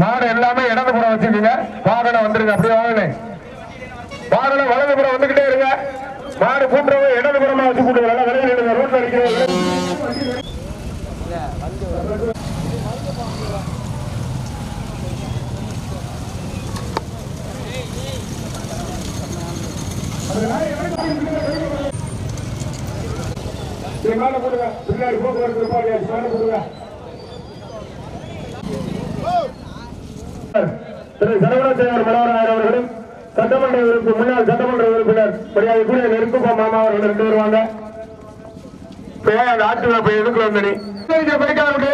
மாடு எல்லாமே இடதுபுறம் வச்சுக்கோங்க வாகனம் வந்துருங்க அப்படியே வாகனம் வாகனம் வலதுபுறம் வந்துகிட்டே இருங்க. மாடு கூட்டுறவங்க இடதுபுறமா வச்சு கூட்டுங்க நல்லா விளையாடு இருங்க ரோட்ல இருக்கிறவங்க போடுங்க பின்னாடி போக்குவரத்து நிப்பாட்டியாச்சு மேல திரு சரவணத்தேவர் மனோகரன் அவர்களும் சட்டமன்ற உறுப்பு முன்னாள் சட்டமன்ற உறுப்பினர் மரியாதைக்குரிய நெருக்குப்பா மாமா அவர்கள் ரெண்டு வருவாங்க வாங்க. இப்ப ஏன் அந்த ஆட்டு வேப்ப எதுக்குள்ள வந்த நீ படிக்காது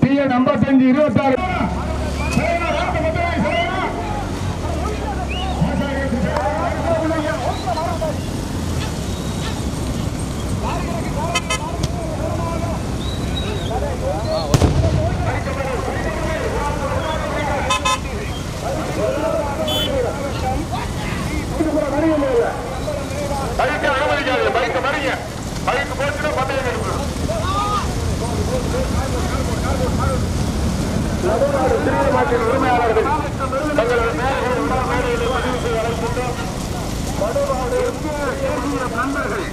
டிஎன் ஐம்பத்தஞ்சு இருபத்தாறு. உரிமையாளர்கள் தங்களது மேடைகளை விழா மேடைகளை பதிவு செய்ய அழைக்கின்றோம். வடுவாடு தேசிய நண்பர்கள்.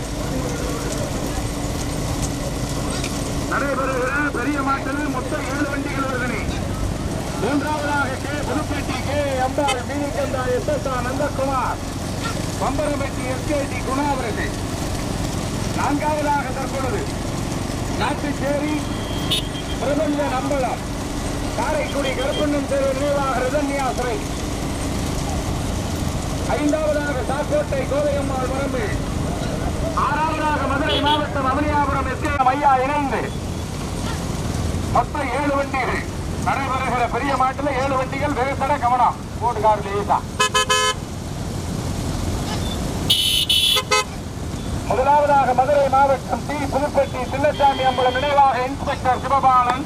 நடைபெறுகிற பெரிய மாட்டில் மொத்தம் ஏழு வண்டிகள் வருகின்றன. மூன்றாவதாக K Pudupettai K M R Meenikantha S S R Nandakumar. Pambarampatti S K D Gunavarasu நான்காவதாக தற்பொழுது நாட்டுச்சேரி பிரபஞ்ச நம்பலம். காரைக்குடி கருப்பண்ணன் தெரு நினைவாக ரிதன்யாசிரை. ஐந்தாவதாக சாக்கோட்டை கோதையம்மாள் வரம்பு. ஆறாவதாக மதுரை மாவட்டம் அமனியாபுரம் எஸ்கே ஐயா இணைந்து. மொத்தம் ஏழு வண்டிகள் நடைபெறுகிற பெரிய மாட்டில் ஏழு வண்டிகள் வெகுசட கவனம். போட்டுக்காரு லேசா. முதலாவதாக மதுரை மாவட்டம் டி. புதுப்பட்டி சின்னசாமி அம்பலம் நினைவாக இன்ஸ்பெக்டர் சிவபாலன்.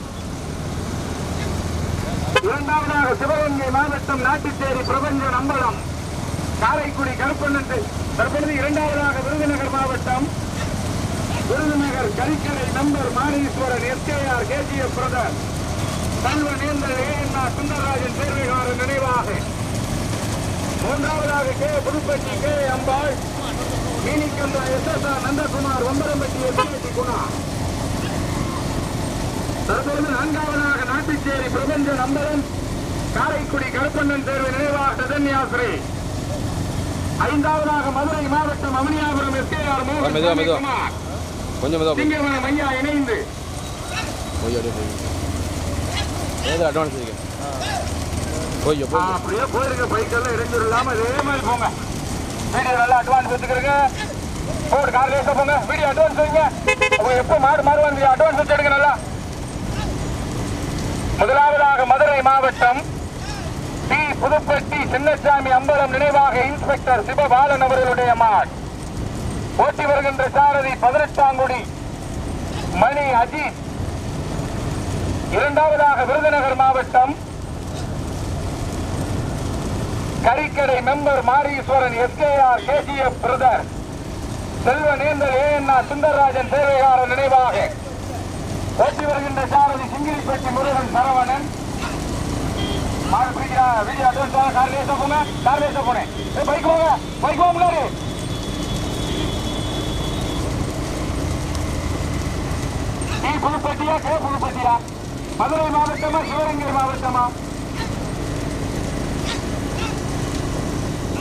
இரண்டாவதாக சிவகங்கை மாவட்டம் நாட்டுச்சேரி பிரபஞ்சன் அம்பலம் காரைக்குடி கருப்பண்ணன் தற்பொழுது இரண்டாவதாக விருதுநகர் மாவட்டம். Virudhunagar Karikkarai number Maneeswaran S K R K G F brother. சல்வ நேந்தல் A N R Sundararajan Servaikaran நினைவாக. மூன்றாவதாக K Pudupatti K Ambal. Meenikantha S S R Nandakumar Vambarampatti S P Guna. தற்போது நான்காவதாக நாட்டுச்சேரி பிரபஞ்ச நம்பரன் காரைக்குடி கருப்பண்ணன் தேர்வு நினைவாக சதன்யாசிரி. ஐந்தாவதாக மதுரை மாவட்டம் அவனியாபுரம் எஸ்கேஆர். குமார் கொஞ்சம் சிங்கவனம் ஐயா இணைந்து. அட்வான்ஸ் அப்படியே போயிருங்க பைக்கெல்லாம் இடைஞ்சல் இல்லாம இதே மாதிரி போங்க. வீடியோ நல்லா அட்வான்ஸ் வச்சுக்கிறீங்க. போடு கார் லேசா போங்க. வீடியோ அட்வான்ஸ் வைங்க. எப்போ மாடு மாறுவாங்க? அட்வான்ஸ் வச்சு எடுங்க நல்லா. முதலாவதாக மதுரை மாவட்டம் டி புதுப்பட்டி சின்னசாமி அம்பலம் நினைவாக இன்ஸ்பெக்டர் சிவபாலன் அவர்களுடைய மாட். ஓட்டி வருகின்ற சாரதி பதினெட்டாங்குடி. மணி அஜித். இரண்டாவதாக விருதுநகர் மாவட்டம் Karikkadai member Mariswaran SKR KCF brother. Selva நேந்தல் A N R Sundararajan சேவைகாரன் நினைவாக. வெற்றி வருகின்ற சாரதி சிங்கிரிப்பட்டி முருகன் சரவணன். மாடு பிடிக்கிறா வீடியோ அட்வான்ஸ் கார் லேசா போங்க கார் லேசா போனேன் பைக் போங்க பைக் போக முன்னாடி. நீ புதுப்பட்டியா கே புதுப்பட்டியா? மதுரை மாவட்டமா சிவகங்கை மாவட்டமா?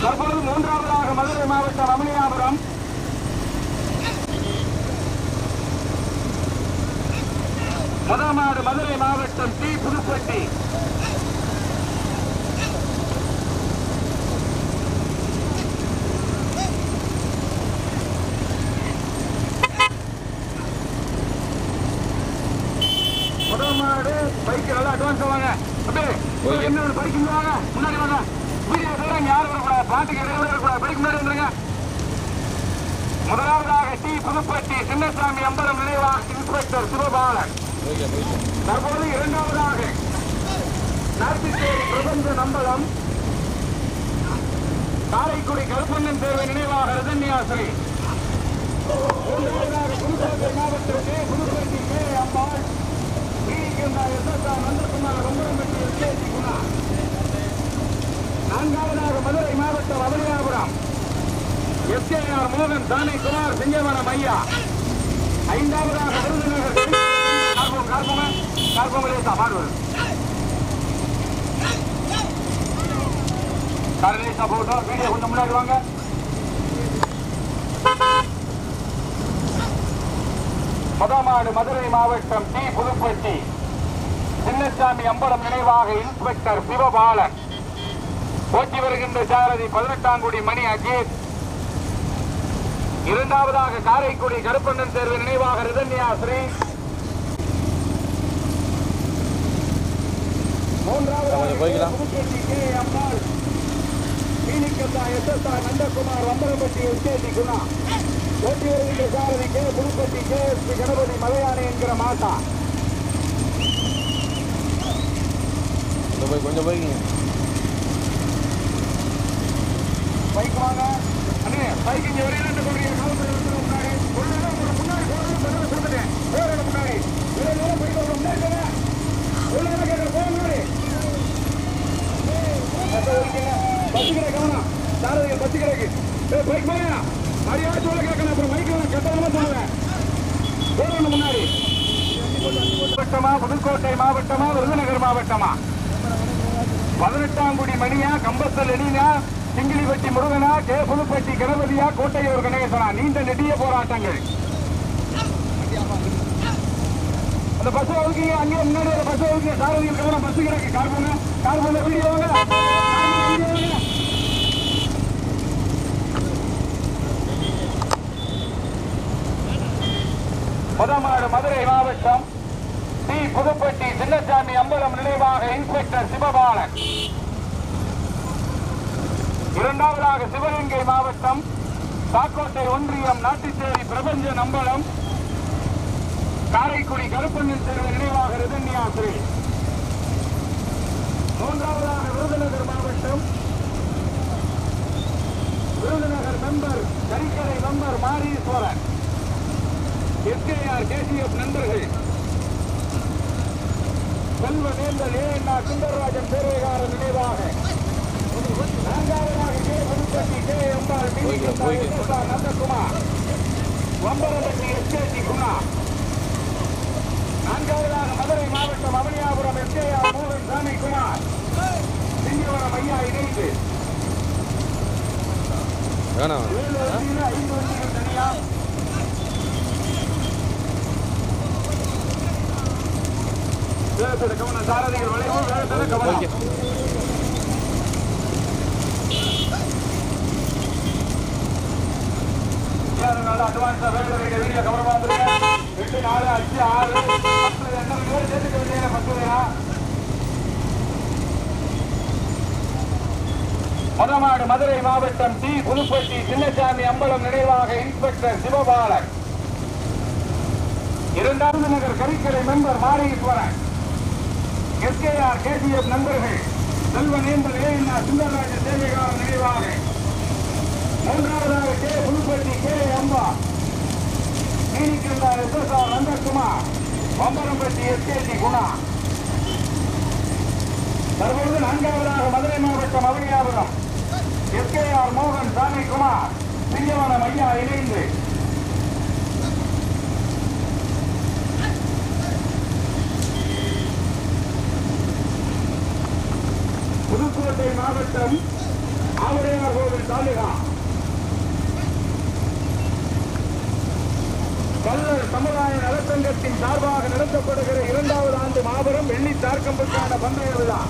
தற்பொழுது மூன்றாவதாக மதுரை மாவட்டம் ரமணியாபுரம் முதமாடு மதுரை மாவட்டம் டி. புதுப்பட்டி. முதல் மாடு பைக் நல்லா அட்வான்ஸ் வாங்க. அப்படியே. என்ன பைக் வாங்க. முன்னாடி வாங்க. வீடியோ சொல்றாங்க யாரும் வரக்கூடாது? பாட்டுக்கு இடையில வரக்கூடாது. பைக் முன்னாடி வந்துருங்க. முதலாவதாக டி. புதுப்பட்டி சின்னசாமி அம்பலம் நினைவாக இன்ஸ்பெக்டர் சிவபாலன் தற்போது இரண்டாவதாக நாட்டுச்சேரி பிரபஞ்ச நம்பலம் காரைக்குடி கருப்பண்ணன் தேர்வை நினைவாக ரஜன்யாசிரி புதுக்கோட்டை மாவட்டத்திற்கு புதுக்கோட்டை கே. அம்பாள் நான்காவதாக மதுரை மாவட்டம் அவனியாபுரம் எஸ். ஏஆர் மோகன் தானே குமார் சிங்கவன மையா. ஐந்தாவதாக விருதுநகர் கார்போம் கார்போங்க கார்போம் லேசா கார் லேசா போட்டோம் வீடியோ கொஞ்சம் முன்னாடி வாங்க முதமாடு மதுரை மாவட்டம் டி புதுப்பட்டி சின்னசாமி அம்பலம் நினைவாக இன்ஸ்பெக்டர் சிவபாலன் போட்டி வருகின்ற சாரதி பதினெட்டாம் மணி அஜித் இரண்டாவதாக காரைக்குடி கருப்பண்ணன் தேர்வு நினைவாக ரிதன்யா ஸ்ரீ கொஞ்சம் போய்க்கலாம். Nandakumar Vambarapatti S K D Guna. ஓட்டி வருகின்ற Sarathi K. Pudupatti K. P. Ganapathi மலையானை என்கிற மாதா. போய் கொஞ்சம் போய்க்கிங்க பைக் வாங்க. அண்ணே பைக் இங்க வரையில என்ன சொல்றீங்க முன்னாடி முன்னாடி முன்னாடி வர முன்னாடி புதுக்கோட்டை மாவட்டமா விருதுநகர் மாவட்டமா? பதினெட்டாம் குடி மணியா கம்பத்தல் எடினா சிங்கிலிப்பட்டி முருகனா கே. புதுப்பட்டி கணபதியா கோட்டையூர் கணேசனா? நீண்ட நெடிய போராட்டங்கள். இந்த பஸ் ஒதுக்கீங்க அங்கே முன்னாடி ஒரு பஸ் கார் சாரதிகள் கவனம் பஸ் கிடக்கு. கார் போங்க கார் போங்க வீடியோ வாங்க. முதமாடு மதுரை மாவட்டம் டி புதுப்பட்டி சின்னசாமி அம்பலம் நினைவாக இன்ஸ்பெக்டர் சிவபாலன். இரண்டாவதாக சிவகங்கை மாவட்டம் சாக்கோட்டை ஒன்றியம் நாட்டுச்சேரி பிரபஞ்ச நம்பலம் காரைக்குடி கருப்பண்ணன் தேர்வு நினைவாக ரிதன்யாசிரி மூன்றாவதாக விருதுநகர் மாவட்டம். Virudhunagar member கரிக்கரை member Mariswaran. SKR KCF நண்பர்கள். செல்வ நேர்ந்தல் ஏஎன்ஆ சுந்தரராஜன் பேரவைகாரர் நினைவாக. நான்காவதாக K. Puduppatti K. Nandakumar. SKD Guna. நான்காவதாக மதுரை மாவட்டம் அவனியாபுரம் எஸ்கேஆர் மோகன் சாமி குமார் சிங்கவரம் ஐயா இணைந்து. வேணாம். ஐந்து வண்டிகள் தனியா வேகத்தோட கவனம் சாரதிகள் வளைவு வேகத்தோட கவனம். அட்வான்ஸா வைக்க வீடியோ கவனமா வந்துருங்க எட்டு நாலு அஞ்சு ஆறு மதமாடு மதுரை மாவட்டம் டி புதுப்பட்டி சின்னசாமி அம்பலம் நினைவாக இன்ஸ்பெக்டர் சிவபாலன். இரண்டாவது நகர் Karikkadai member Mariswaran. SKR KCF நண்பர்கள் செல்வனேந்திர ஏஎன்ஆர் சுந்தரராஜ சேவைகாரன் நினைவாக. மூன்றாவதாக K. Pudupatti K. Amba. நீனிக்கிருந்தார் S S R Nandakumar. Pambarampatti SKD Guna. தற்பொழுது நான்காவதாக மதுரை மாவட்டம் அவனியாபுரம் எஸ்கேஆர் மோகன் சாமிக்குமார் சிங்கவனம் ஐயா இணைந்து. புதுக்கோட்டை மாவட்டம் ஆவுடையார் கோவில் தாலுகா. கல்லர் சமுதாய நலச்சங்கத்தின் சார்பாக நடத்தப்படுகிற இரண்டாவது ஆண்டு மாபெரும் வெள்ளி தார்க்கம்புக்கான பந்தய விழா.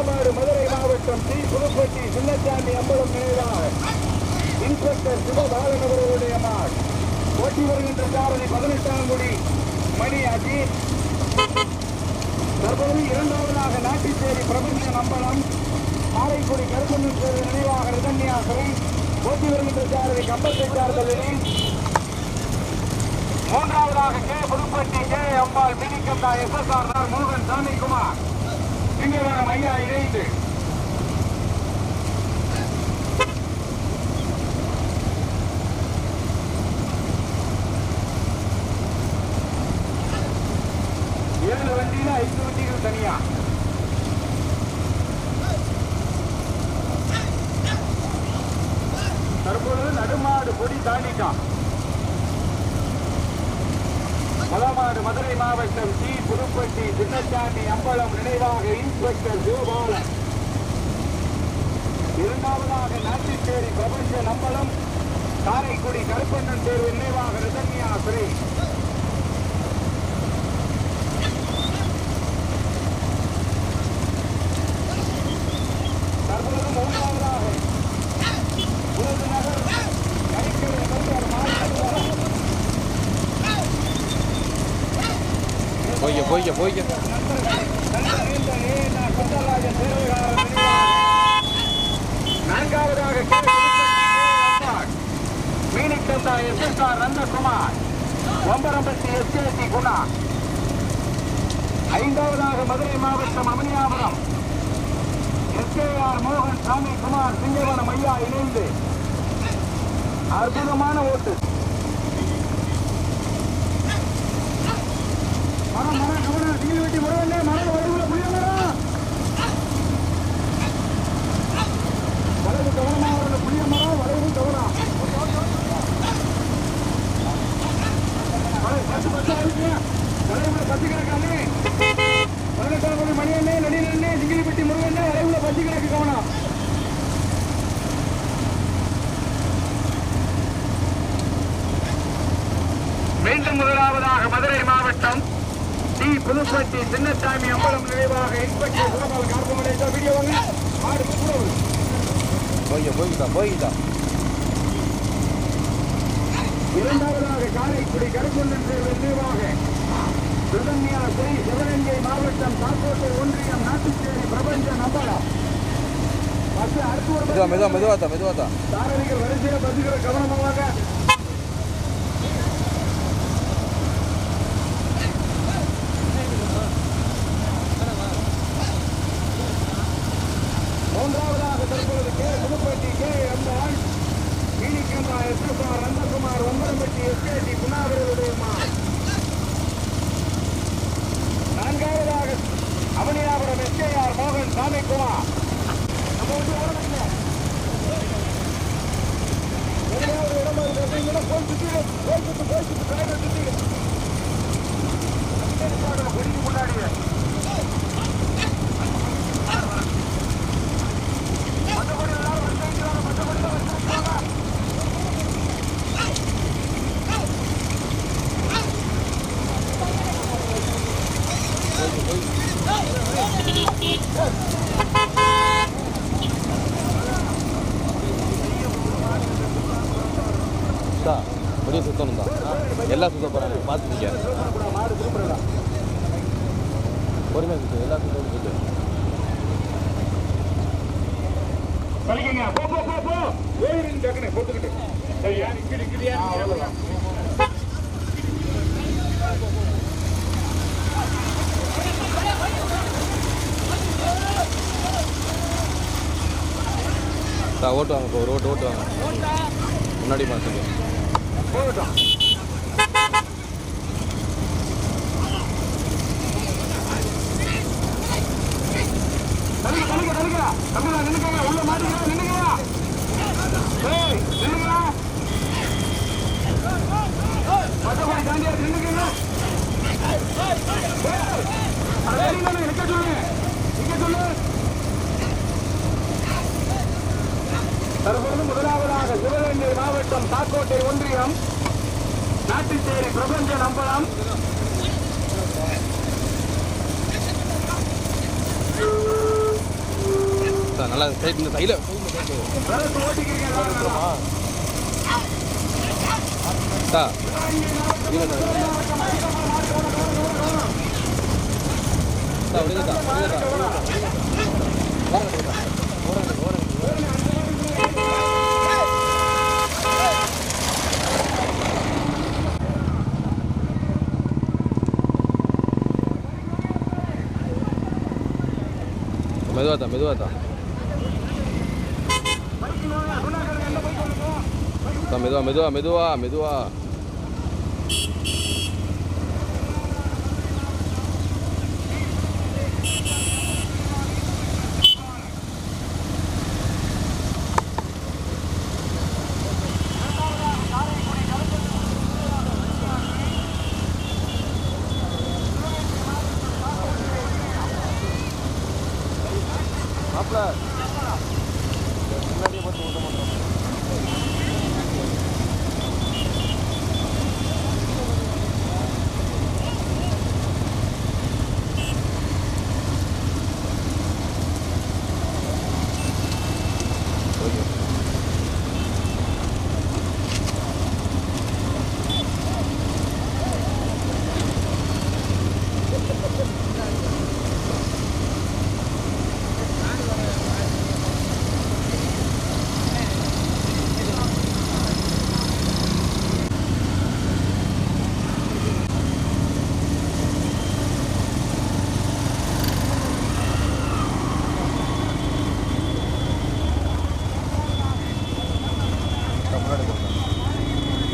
முதமாடு மதுரை மாவட்டம் டி. புதுப்பட்டி சின்னசாமி அம்பலம் நினைவாக இன்ஸ்பெக்டர் சிவபாலன் அவர்களுடைய மாட் ஓட்டி வருகின்ற சாரதி பதினெட்டாம் குடி மணி அஜித். தற்போது இரண்டாவதாக நாட்டிச்சேரி பிரபஞ்ச நம்பலம் காரைக்குடி கருப்பண்ணன் சேவை நினைவாக ரிதன்யாசரை ஓட்டி வருகின்ற சாரதி கம்பத்தை கல்லூரி மூன்றாவதாக கே. புதுப்பட்டி கே. அம்பாள் மினிக்கந்தா எஸ். எஸ். ஆர். மோகன் சாமிக்குமார் திங்களான மையா இணைந்து. ஏழு வண்டியில் ஐந்து வண்டிகள் தனியா? தற்பொழுது நடுமாடு பொடி தாண்டிட்டான். மலமாடு மதுரை மாவட்டம் டி புதுப்பட்டி சின்னச்சாமி அம்பலம் நினைவாக இன்ஸ்பெக்டர் ஜோபாலன் இரண்டாவதாக நாட்டிச்சேரி பிரபஞ்சன் அம்பலம் காரைக்குடி கருப்பண்ணன் தேர்வு நினைவாக ரிதன்யா சுரேஷ் தற்பொழுது மூன்றாவதாக உலக நகர் கரிக்கடை நம்பர் மாவட்டம் போய்க்க போய்க்க போய்க்க நான்காவதாக மீனிக்கந்தா S S R Nandakumar Ombarampatti SKC Guna ஐந்தாவதாக மதுரை மாவட்டம் அமனியாபுரம். எஸ்கேஆர் மோகன் சாமி குமார் சிங்கவனம் ஐயா இணைந்து. அற்புதமான ஓட்டு. மீண்டும் முதலாவதாக மதுரை மாவட்டம் டி புதுப்பட்டி சின்னசாமி அம்பலம் நினைவாக இன்ஸ்பெக்டர் சிவபால் கார்பமடை வீடியோ வாங்க ஆடு. போய்க்க போய்க்கிட்டா போய்க்கிட்டா இரண்டாவதாக காரைக்குடி கருப்பொன்றன் தேர்வு நினைவாக சுதன்யா ஸ்ரீ சிவகங்கை மாவட்டம் சாக்கோட்டை ஒன்றியம் நாட்டுச்சேரி பிரபஞ்ச நம்பலம் பஸ் அடுத்து ஒரு மெதுவா மெதுவா மெதுவாத்தா மெதுவாத்தா சாரதிகள் வரிசையில் பஸ்ஸுகளை கவனமாக மூன்றாவதாக தற்பொழுது K Pudupatti K Ambal மீனிக்கம்பா S S R Nandakumar Onbarampatti SKD குணாவிரதுமார் நான்காவதாக அவனியாபுரம் எஸ்கேஆர் மோகன் சாமிக்குமார் நம்ம வந்து ஓடணுங்க எங்கேயாவது இடமா இருக்கு அப்படிங்கன்னா போய் சுத்திடு போய் சுத்து போய் சுத்து கடையில சுத்திடு கொடிக்கு முன்னாடியே மற்றபடி எல்லாரும் வந்து வைக்கிறாங்க மற்றபடி வந்து வைக்கிறாங்க தா வெளியே சுத்தணும் தான் எல்லாம் திரும்புறா பொறுமையாக எல்லாம் சுத்தம் சுத்து பழிக்கங்க போ போ போ போ. ஓயிரின் டக்குனு. போட்டுக்கிட்டு. சரியா? கிளி கிளியா? அவ்வளவுதான். தா ஓட்டு வாங்க இப்போ ஒரு ஓட்டு ஓட்டு வாங்க. முன்னாடி பார்த்துக்க. போகட்டும் தள்ளுங்க, தள்ளுங்க, தள்ளுங்க. உள்ள ஏய், நின்னுக்கங்க. மத்தபடி தாண்டியா, நின்னுக்கங்க. நின்னு நிக்க சொல்லு. நிக்க சொல்லு. முதலாவதாக சிவகங்கை மாவட்டம் தாக்கோட்டை ஒன்றியம் நாட்டுச்சேரி பிரபஞ்ச நம்பலம் தா நல்லா சைட் இந்த சைடில் வரத்து ஓட்டிக்கிறீங்க எல்லாரும். தா தா விடுங்கத்தா விடுங்கத்தா மெதுவாத்தா மெதுவாத்தா தா மெதுவா மெதுவா மெதுவா மெதுவா முன்னாடியே பார்த்து ஓட்ட மாட்டோம் ஓகே முன்னாடி போங்க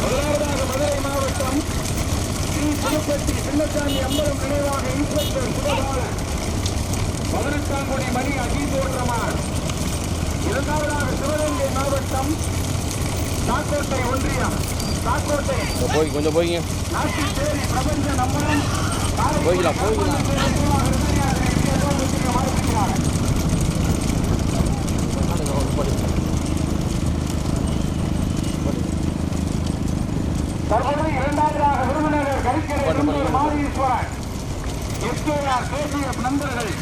முதலாவதாக மதுரை மாவட்டம் ஸ்ரீ புதுப்பட்டி சின்னசாமி அம்பலம் நினைவாக இன்ஸ்பெக்டர் சுபபாலன் பதினெட்டாங்குடி மணி அஜீதோற்றமான் இரண்டாவதாக சிவகங்கை மாவட்டம் தாக்கோட்டை ஒன்றியம் தாக்கோட்டை இப்போ போய் கொஞ்சம் போய்ங்க. நாட்டிச்சேரி பிரபஞ்ச நம்பரம் போய்க்கலாம் போய்க்கலாம். தற்போது இரண்டாவதாக விருதுநகர் கரிக்கரை மாதீஸ்வரன் எஸ்கேஆர் கேசிஎஃப் நண்பர்கள்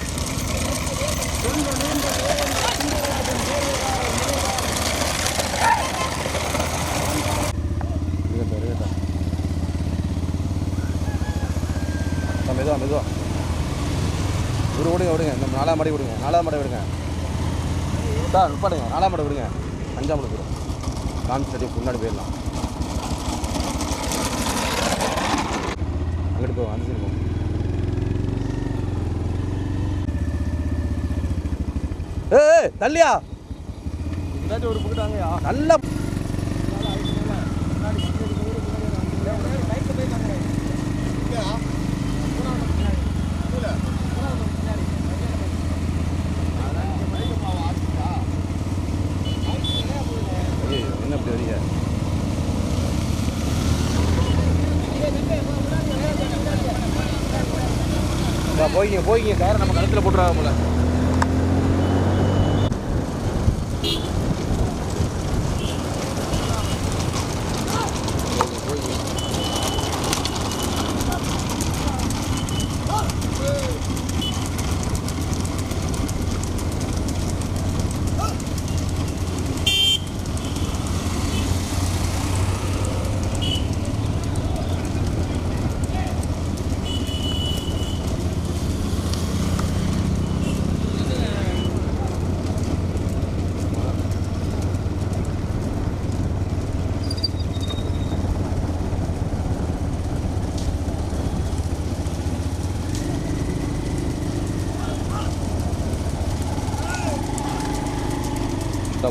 இந்த நீண்ட இருக்கட்டும் இருக்கட்டும் ஆ, மெதுவா மெதுவா ஒரு விடுங்க விடுங்க நம்ம நாலாம் மாடி விடுங்க நாலாம் மாடி விடுங்க. சார் நிப்பாடுங்க நாலாம் மாடி விடுங்க. அஞ்சாம் மாடி விடுங்க காமிச்சு சரி முன்னாடி போயிடலாம். அங்கிட்டு போவோம் அந்த சைடு போவோம் ஏய் தள்ளியா? ஒரு நல்லா ஐயோ என்ன இப்படி வரீங்க போய்க்கிங்க போய்க்கிங்க போய்ங்க நம்ம கழுத்தில் போட்டுருவாங்க போல.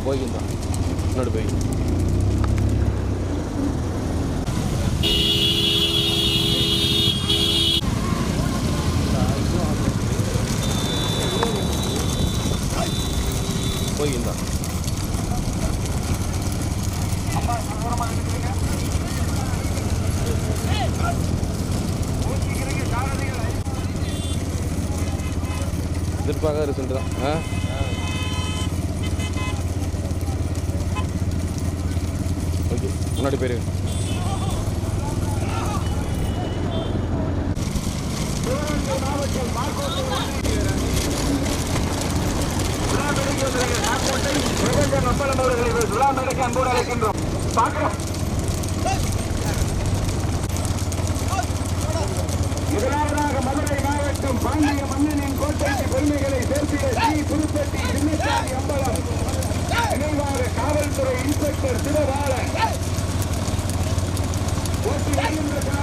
இந்தா போய்க்கிந்தா முன்னாடி போய் போய்க்கிந்தா திருப்பாக ரிசல்ட் ஆ ஓகே முன்னாடி போயிருங்க பிரபஞ்ச நம்பலம் அவர்களை விழா மேடைக்கு அன்போடு முன்னாடி பார்க்கிறோம் முதலாவதாக மதுரை மாவட்டம் பாண்டிய மன்னனின் கோட்டைக்கு பெருமைகளை சேர்த்திய ஸ்ரீ புதுப்பட்டி சின்னசாமி அம்பலம். நினைவாக காவல்துறை இன்ஸ்பெக்டர் சிவபாலன். Yes!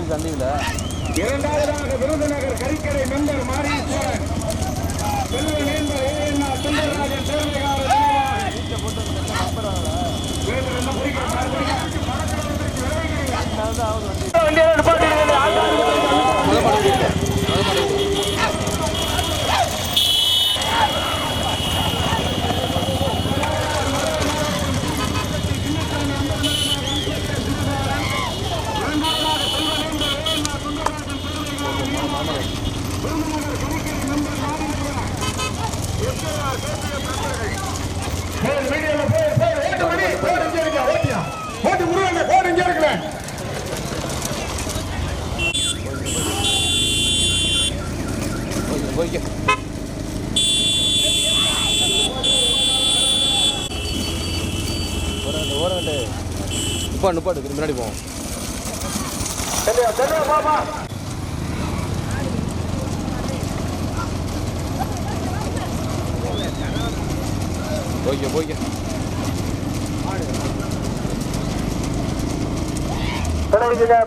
கோயில் தண்ணியில் இரண்டாவதாக விருதுநகர் கறிக்கடை மெம்பர் மாரீஸ்வரன் வண்டியாவது நிப்பாடு நிப்பாடு முன்னாடி போவோம். போய்க்க போய்க்க.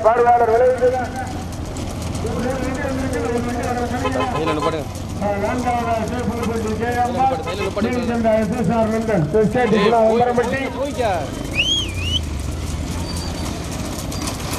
பாடுவாளர் விளைவிக்க